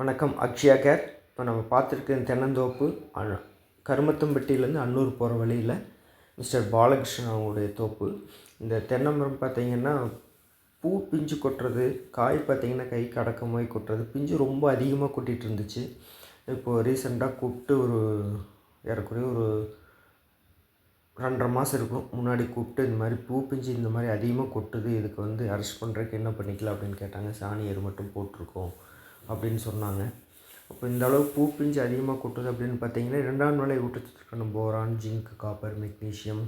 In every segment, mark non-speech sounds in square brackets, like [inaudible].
வணக்கம் அக்ஷயா கேர். இப்போ நம்ம பார்த்துருக்க தென்னந்தோப்பு கருமத்தம்பட்டியிலேருந்து அன்னூர் போகிற வழியில் மிஸ்டர் பாலகிருஷ்ணன் அவங்களுடைய தோப்பு. இந்த தென்னமரம் பார்த்திங்கன்னா பார்த்தீங்கன்னா பூ பிஞ்சு கொட்டுறது காய் பார்த்தீங்கன்னா கை கடக்கமாய் கொட்டுறது பிஞ்சு ரொம்ப அதிகமாக கொட்டிகிட்டு இருந்துச்சு. இப்போது ரீசெண்டாக கூப்பிட்டு ஒரு ஏறக்குறைய ஒரு ரெண்டரை மாதம் இருக்கும். முன்னாடி கூப்பிட்டு இந்த மாதிரி பூ பிஞ்சு இந்த மாதிரி அதிகமாக கொட்டுது இதுக்கு வந்து அரெஸ்ட் பண்ணுறதுக்கு என்ன பண்ணிக்கலாம் அப்படின்னு கேட்டாங்க. சாணி எரு மட்டும் போட்டிருக்கோம். அப்படின்னு சொன்னாங்க. அப்போ இந்த அளவு பூ பிஞ்சு அதிகமாக கொட்டுது அப்படின்னு பார்த்தீங்கன்னா இரண்டாம் நிலை ஊட்டச்சத்துக்கான போரான் ஜிங்க் காப்பர் மெக்னீஷியம்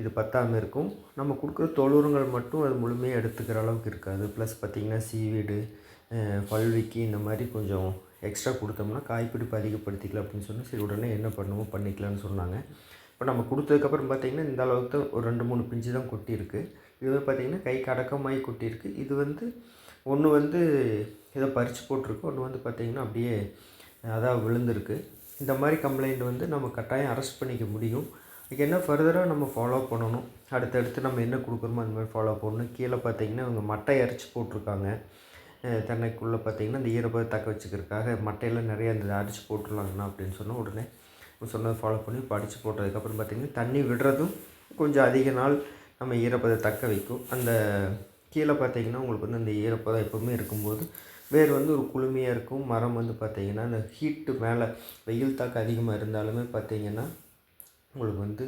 இது பத்தாமல் இருக்கும். நம்ம கொடுக்குற தொழுரங்கள் மட்டும் அது முழுமையாக எடுத்துக்கிற அளவுக்கு இருக்காது. ப்ளஸ் பார்த்திங்கன்னா சீவீடு பல்விக்கி இந்த மாதிரி கொஞ்சம் எக்ஸ்ட்ரா கொடுத்தோம்னா காய்ப்பிடிப்பு அதிகப்படுத்திக்கலாம் அப்படின்னு சொன்னால் சரி உடனே என்ன பண்ணுவோம்? பண்ணிக்கலாம்னு சொன்னாங்க. இப்போ நம்ம கொடுத்ததுக்கப்புறம் பார்த்திங்கன்னா இந்த அளவுக்கு தான் ஒரு ரெண்டு மூணு பிஞ்சு தான் கொட்டியிருக்கு. இது வந்து பார்த்திங்கன்னா கை அடக்கமாகி கொட்டியிருக்கு. இது வந்து ஒன்று வந்து ஏதோ பறித்து போட்டிருக்கு. ஒன்று வந்து பார்த்திங்கன்னா அப்படியே அதான் விழுந்திருக்கு. இந்த மாதிரி கம்ப்ளைண்ட் வந்து நம்ம கட்டாயம் அரெஸ்ட் பண்ணிக்க முடியும். அதுக்கு என்ன ஃபர்தராக நம்ம ஃபாலோ பண்ணணும்? அடுத்தடுத்து நம்ம என்ன கொடுக்குறோமோ அந்த மாதிரி ஃபாலோ பண்ணணும். கீழே பார்த்தீங்கன்னா இவங்க மட்டை அரைச்சி போட்டிருக்காங்க. தென்னைக்குள்ளே பார்த்தீங்கன்னா இந்த ஈரப்பதம் தக்க வச்சுக்கிறதுக்காக மட்டையெல்லாம் நிறைய அந்த அடித்து போட்டுருலாங்கண்ணா அப்படின்னு சொன்னால் உடனே சொன்னதை ஃபாலோ பண்ணி படித்து போட்டதுக்கப்புறம் பார்த்திங்கன்னா தண்ணி விடுறதும் கொஞ்சம் அதிக நாள் நம்ம ஈரப்பதை தக்க வைக்கும். அந்த கீழே பார்த்தீங்கன்னா உங்களுக்கு வந்து அந்த ஈரப்பதம் எப்போவுமே இருக்கும்போது வேர் வந்து ஒரு குளுமையாக இருக்கும். மரம் வந்து பார்த்தீங்கன்னா அந்த ஹீட்டு மேலே வெயில் தாக்கம் அதிகமாக இருந்தாலுமே பார்த்தீங்கன்னா உங்களுக்கு வந்து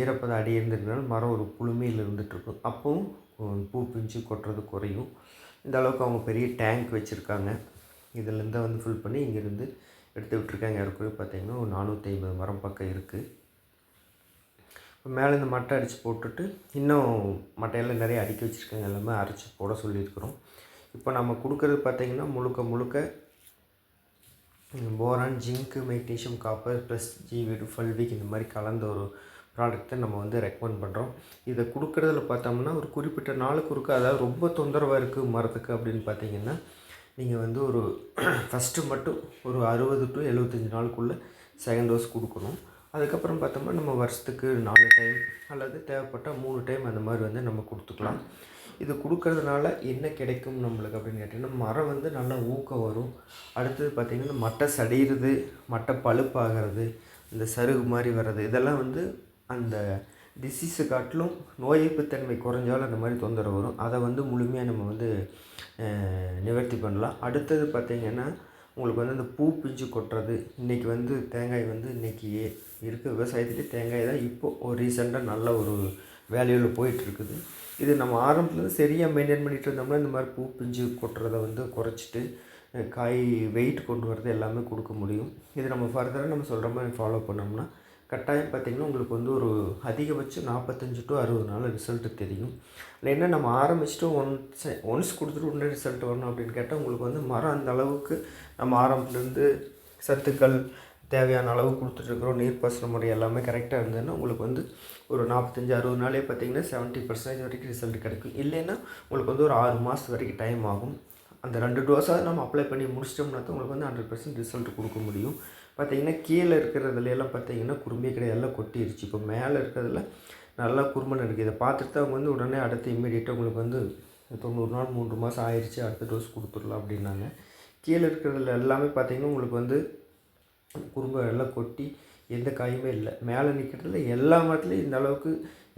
ஈரப்பதம் அடி இருந்திருந்தாலும் மரம் ஒரு குளுமையில் இருந்துகிட்ருக்கும் அப்போவும் பூ பிஞ்சு கொட்டுறது குறையும். இந்த அளவுக்கு அவங்க பெரிய டேங்க் வச்சுருக்காங்க. இதுலேருந்து வந்து ஃபில் பண்ணி இங்கேருந்து எடுத்து விட்ருக்காங்க ஏற்கனவே பார்த்திங்கன்னா ஒரு நானூற்றி ஐம்பது மரம் பக்கம் இருக்குது மேலே இந்த மட்டை அடித்து போட்டுட்டு இன்னும் மட்டையெல்லாம் நிறைய அடுக்கி வச்சுருக்காங்க. எல்லாமே அரைச்சி போட சொல்லியிருக்கிறோம். இப்போ நம்ம கொடுக்குறது பார்த்தீங்கன்னா முழுக்க முழுக்க boron zinc magnesium copper plus ஜிவிடு fulvic இந்த மாதிரி கலந்த ஒரு ப்ராடக்ட்டை நம்ம வந்து ரெக்கமெண்ட் பண்ணுறோம் இதை கொடுக்குறதுல பார்த்தோம்னா ஒரு குறிப்பிட்ட நாளுக்கு ஒருக்க அதாவது ரொம்ப தொந்தரவாக இருக்குது மரத்துக்கு அப்படின்னு பார்த்தீங்கன்னா நீங்கள் வந்து ஒரு [clears throat] ஃபஸ்ட்டு மட்டும் ஒரு அறுபது டு எழுபத்தஞ்சி நாளுக்குள்ளே செகண்ட் டோஸ் கொடுக்கணும். அதுக்கப்புறம் பார்த்தோம்னா நம்ம வருஷத்துக்கு நாலு டைம் அல்லது தேவைப்பட்டால் மூணு டைம் அந்த மாதிரி வந்து நம்ம கொடுத்துக்கலாம். இது கொடுக்கறதுனால என்ன கிடைக்கும் நம்மளுக்கு அப்படின்னு கேட்டிங்கன்னா மரம் வந்து நல்லா ஊக்கம் வரும். அடுத்தது பார்த்திங்கன்னா மட்டை சடையிறது மட்டை பழுப்பாகிறது இந்த சருகு மாதிரி வர்றது இதெல்லாம் வந்து அந்த டிசீஸை காட்டிலும் நோய் எதிர்ப்புத்தன்மை குறைஞ்சாலும் அந்த மாதிரி தொந்தரவு வரும். அதை வந்து முழுமையாக நம்ம வந்து நிவர்த்தி பண்ணலாம். அடுத்தது பார்த்திங்கன்னா உங்களுக்கு வந்து அந்த பூ பிஞ்சு கொட்டுறது இன்றைக்கி வந்து தேங்காய் வந்து இன்றைக்கி இருக்க விவசாயத்துலேயே தேங்காய் தான் இப்போ ஒரு ரீசெண்டாக நல்ல ஒரு வேல்யூவில் போயிட்டுருக்குது. இது நம்ம ஆரம்பத்துலேருந்து சரியாக மெயின்டைன் பண்ணிட்டு இருந்தோம்னா இந்த மாதிரி பூ பிஞ்சு கொட்டுறதை வந்து குறைச்சிட்டு காய் வெயிட் கொண்டு வரது எல்லாமே கொடுக்க முடியும். இது நம்ம ஃபர்தராக நம்ம சொல்கிற மாதிரி ஃபாலோ பண்ணோம்னா கட்டாயம் பார்த்திங்கன்னா உங்களுக்கு வந்து ஒரு அதிகபட்சம் நாற்பத்தஞ்சு டு அறுபது நாள் ரிசல்ட்டு தெரியும். இல்லை என்ன நம்ம ஆரம்பிச்சுட்டு ஒன்ஸ் ஒன்ஸ் கொடுத்துட்டு உடனே ரிசல்ட் வரணும் அப்படின்னு கேட்டால் உங்களுக்கு வந்து மரம் அந்த அளவுக்கு நம்ம ஆரம்பத்துலேருந்து சத்துக்கள் தேவையான அளவு கொடுத்துட்ருக்குறோம் நீர்ப்பாசன முறை எல்லாமே கரெக்டாக இருந்ததுன்னா உங்களுக்கு வந்து ஒரு நாற்பத்தஞ்சு அறுபது நாளே பார்த்தீங்கன்னா செவன்ட்டி பர்சன்டேஜ் வரைக்கும் ரிசல்ட் கிடைக்கும். இல்லைன்னா உங்களுக்கு வந்து ஒரு ஆறு மாதம் வரைக்கும் டைம் ஆகும். அந்த ரெண்டு டோஸாவது நம்ம அப்ளை பண்ணி முடிச்சிட்டோம்னா தான் உங்களுக்கு வந்து ஹண்ட்ரட் பர்சன்ட் ரிசல்ட் கொடுக்க முடியும். பார்த்தீங்கன்னா கீழே இருக்கிறதுல எல்லாம் பார்த்தீங்கன்னா குறும்பிய கிடையாது. எல்லாம் கொட்டிருச்சு. இப்போ மேலே இருக்கிறதுல நல்லா குறும்பன் இருக்குது இதை பார்த்துட்டு அவங்க வந்து உடனே அடுத்து இம்மீடியட்டாக உங்களுக்கு வந்து தொண்ணூறு நாள் மூன்று மாதம் ஆயிடுச்சு அடுத்த டோஸ் கொடுத்துடலாம் அப்படின்னாங்க. கீழே இருக்கிறதுல எல்லாமே பார்த்தீங்கன்னா உங்களுக்கு வந்து குறும்பை எல்லாம் கொட்டி எந்த காயுமே இல்லை. மேலே நிற்கிறதுல எல்லா மரத்துலேயும் இந்த அளவுக்கு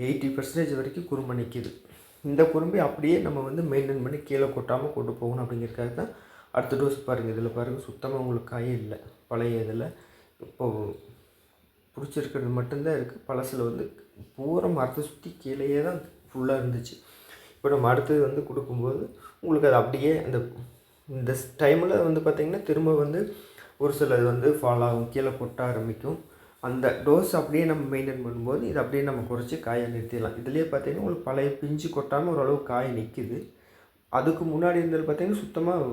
எயிட்டி பர்சன்டேஜ் வரைக்கும் குறும்பை நிற்கிது இந்த குறும்பை அப்படியே நம்ம வந்து மெயின்டைன் பண்ணி கீழே கொட்டாமல் கொண்டு போகணும் அப்படிங்கிறதுக்காக தான் அடுத்த டோஸ் பாருங்கள் இதில் பாருங்கள் சுத்தமாக உங்களுக்கு காயே இல்லை. பழைய இதில். இப்போது பிடிச்சிருக்கிறது மட்டும்தான் இருக்குது பழசில் வந்து பூரா மரத்தை சுற்றி கீழேயே தான் ஃபுல்லாக இருந்துச்சு. இப்போ நம்ம அடுத்தது வந்து கொடுக்கும்போது உங்களுக்கு அது அப்படியே அந்த இந்த டைமில் வந்து பார்த்திங்கன்னா திரும்ப வந்து ஒரு சிலது வந்து ஃபாலோ ஆகும். கீழே கொட்ட ஆரம்பிக்கும். அந்த டோஸ் அப்படியே நம்ம மெயின்டைன் பண்ணும்போது இது அப்படியே நம்ம குறைச்சி காயை நிறுத்திடலாம். இதுலேயே பார்த்திங்கன்னா உங்களுக்கு பழைய பிஞ்சு கொட்டாமல் ஓரளவு காய் நிற்கிது அதுக்கு முன்னாடி இருந்தது பார்த்திங்கன்னா சுத்தமாக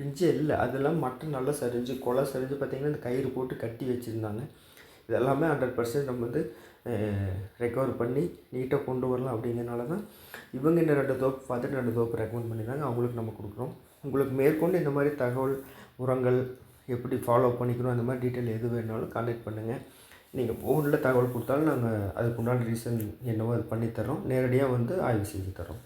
பிஞ்சே இல்லை. அதெல்லாம் மட்டன் நல்லா சரிஞ்சு கொலை சரிஞ்சு பார்த்தீங்கன்னா இந்த கயிறு போட்டு கட்டி வச்சுருந்தாங்க. இதெல்லாமே ஹண்ட்ரட் பர்சன்ட் நம்ம வந்து ரெக்கவர் பண்ணி நீட்டாக கொண்டு வரலாம் அப்படிங்கிறனால தான் இவங்க இந்த ரெண்டு தோப்பு பார்த்துட்டு ரெண்டு தோப்பு ரெக்கமெண்ட் பண்ணியிருந்தாங்க அவங்களுக்கு நம்ம கொடுக்குறோம். உங்களுக்கு மேற்கொண்டு இந்த மாதிரி தகவல் உரங்கள் எப்படி ஃபாலோ பண்ணிக்கணும் அந்த மாதிரி டீட்டெயில் எது வேணாலும் கான்டாக்ட் பண்ணுங்கள் நீங்கள் ஃபோனில் தகவல் கொடுத்தாலும் நாங்கள் அதுக்குண்டான ரீசன் என்னவோ அது பண்ணித்தரோம் நேரடியாக வந்து ஆய்வு செஞ்சு தரோம்